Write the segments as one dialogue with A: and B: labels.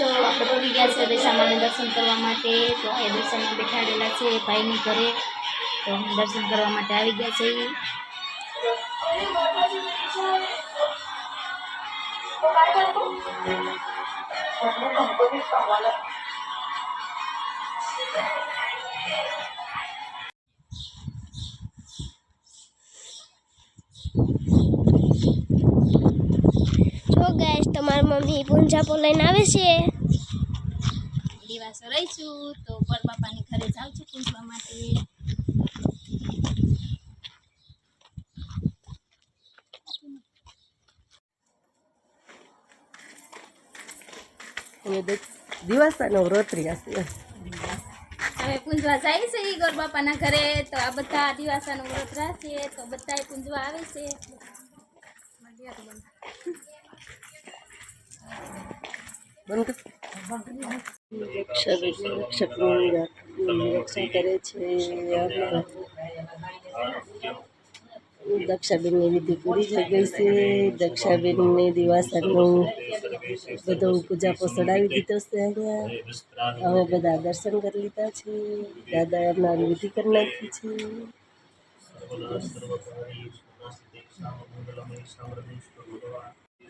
A: તો ગયા છે દશામાને દર્શન કરવા માટે તો એ દર્શનમાં બેઠાડેલા છે ભાઈની ઘરે. તો દર્શન કરવા માટે આવી ગયા છે
B: જો ગાઈસ તમારી મમ્મી પૂંજાપો લઈને આવે છે.
A: દિવાસો રહીશું તો પર બાપાની ઘરે જાઉં છું પૂંજવા માટે.
C: અને દિવસ નવરાત્રી
A: હવે પૂંજવા જાય છે ઈ ગોર બાપાના ઘરે તો આ બધા આદિવાસાનું વ્રત રાખે તો બધા પૂંજવા આવે છે.
C: દક્ષાબેનની વિધિ પૂરી થઈ ગઈ છે દક્ષાબેનને દિવાસાનું બધું પૂજા ચડાવી દીધો છે અહીંયા અમે બધા દર્શન કરી લીધા છે. દાદાએ અમારી વિધિ કરી નાખી છે.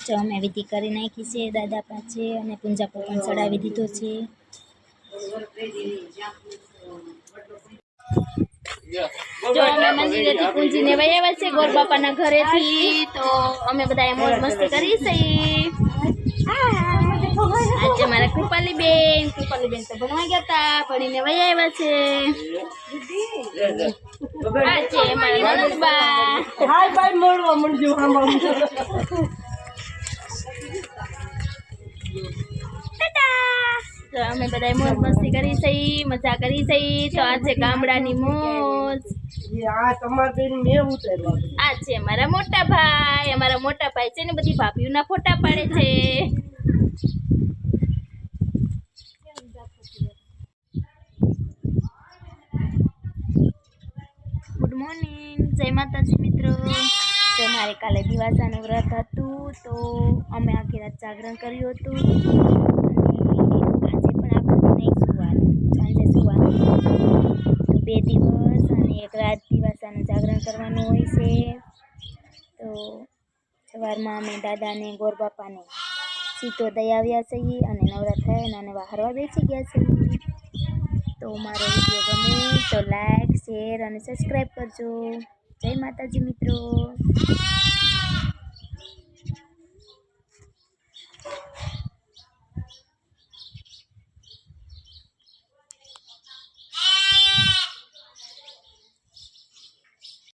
A: જો અમે વિધિ કરી નાખી છે દાદા પાસે અને પૂંજાપો પણ ચડાવી દીધો છે. જો અમે મંદિરેથી પૂંજીને વયાવ્યા છે ગોર બાપાના ઘરેથી તો અમે બધા મોજ મસ્તી કરી છે. આજે મારા કૃપાલી બેન કૃપાલી બેન તો ભણવા ગયા હતા ભણીને વયાવ્યા છે. આજે મારા નણંદબા.
C: હાય બાય મળવા મળજો આમાં
A: તો અમે બધા મોજ મસ્તી કરી છે મજા કરી છે. તો આ છે ગામડાની મોજ.
C: આ
A: છે અમારા મોટા ભાઈ. અમારા મોટા ભાઈ છે ને બધી ભાભીઓના ફોટા પાડે છે. ગુડ મોર્નિંગ જય માતાજી મિત્રો. તો મારે કાલે દિવાસાનું વ્રત હતું તો અમે આખી રાત જાગરણ કર્યું હતું અને આજે પણ આપણે નહીં સુવાનું સાંજે સુવાનું તો બે દિવસ અને એક રાત દિવાસાનું જાગરણ કરવાનું હોય છે. તો સવારમાં અમે દાદાને, ગોરબાપાને સીતો દઈ આવ્યા છીએ અને નવરા અને વાહરવા બેસી ગયા છીએ. તો મારો વીડિયો ગમે તો લાઈક શેર અને સબસ્ક્રાઈબ કરજો. જય માતાજી મિત્રો.